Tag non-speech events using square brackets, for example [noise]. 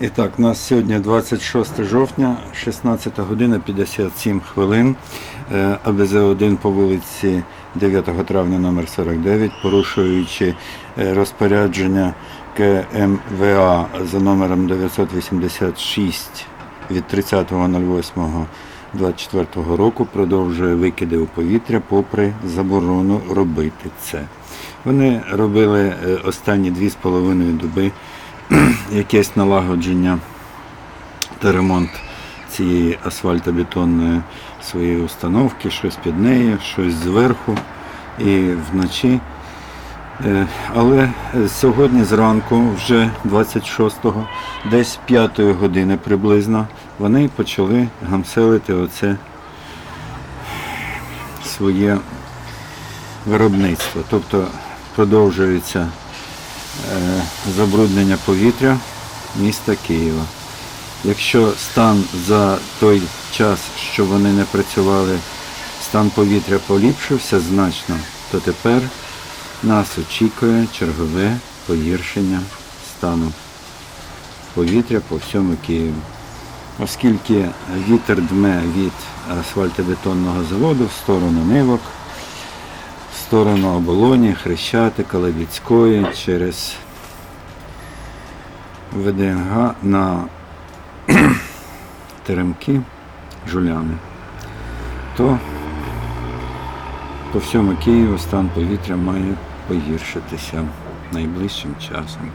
І так, у нас сьогодні 26 жовтня, 16 година 57 хвилин. Е, АБЗ-1 по вулиці 9 травня номер 49, порушуючи е, розпорядження КМВА за номером 986 від 30.08.24 року продовжує викиди у повітря попри заборону робити це. Вони робили е, останні 2,5 доби [clears throat] якесь налагодження та ремонт цієї асфальтобетонної своєї установки, щось під нею, щось зверху і вночі. Е, Але сьогодні зранку, вже 26-го, десь 5 години приблизно, вони почали гамселити оце своє виробництво. Тобто продовжується забруднення повітря міста Києва. Якщо стан за той час, що вони не працювали, стан повітря поліпшився значно, то тепер нас очікує чергове погіршення стану повітря по всьому Києву. Оскільки вітер дме від асфальтобетонного заводу в сторону Нивок, сторону оболоні, Хрещатика, Левіцької, через ВДНГ на [clears throat] теремки, жуляни, то по всьому Києву стан повітря має погіршитися найближчим часом.